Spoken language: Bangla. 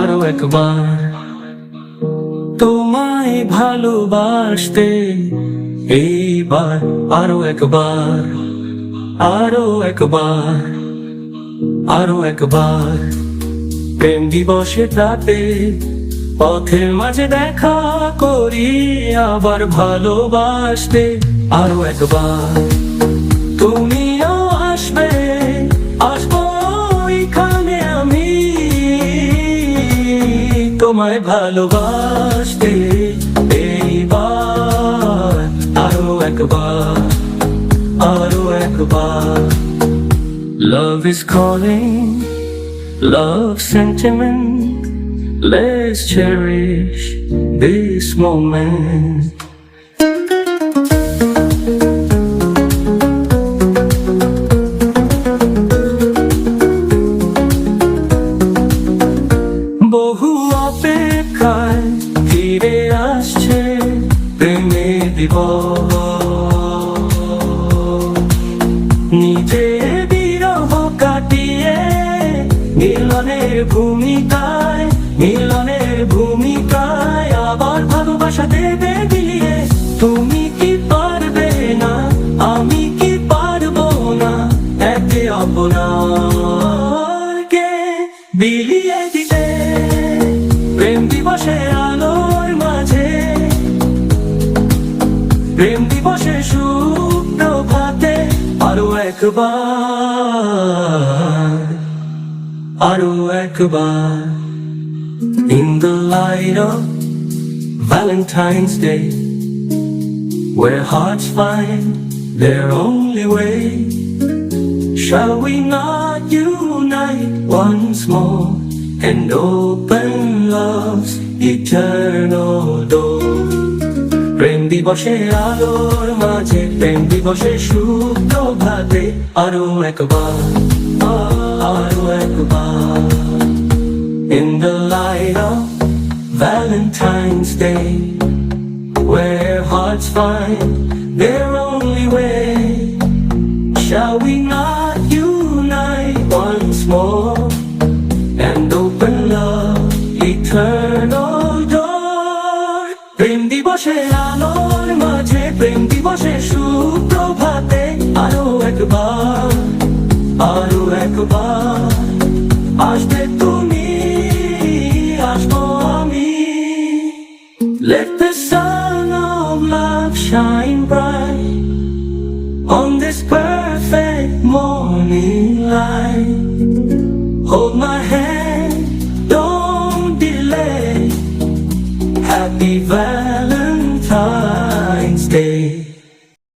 আরও একবার। তোমায় ভালোবাসতে এইবার আরও একবার আরও একবার আরও একবার। প্রেম দিবসে রাতে পথের মাঝে দেখা করি, আবার ভালোবাসতে আরও একবার। তোমায় ভালোবাসতে এইবার আরো একবার আরো একবার Love is calling, love sentiment. Let's cherish this moment. প্রেমে দিব নিজে বিরহ কাটিয়ে মিলনের ভূমিকায় মিলনের ভূমিকায় আবার ভালোবাসা দেবে দিয়ে তুমি কি পারবে না আমি কি পারব না একে অপরকে বিলিয়ে দিতে প্রেম দিবসে আলোর একবার আরো একবার In the light of Valentine's Day Where hearts find their only way Shall we not unite once more And open love's eternal door প্রেম দিবসে আলোর মাঝে প্রেম দিবসে সুপ্রভাতে আরো একবার আরো একবার In the light of Valentine's Day Where hearts find their only way Shall we not unite once more And open love eternal door প্রেম দিবসে আলোর মাঝে প্রেম দিবসে সুপ্রভাতে আরও একবার আরও একবার আসবে তুমি আসব আমি Let the sun of love shine bright on this perfect morning light. Hold my hand, don't delay. Happy Valentine's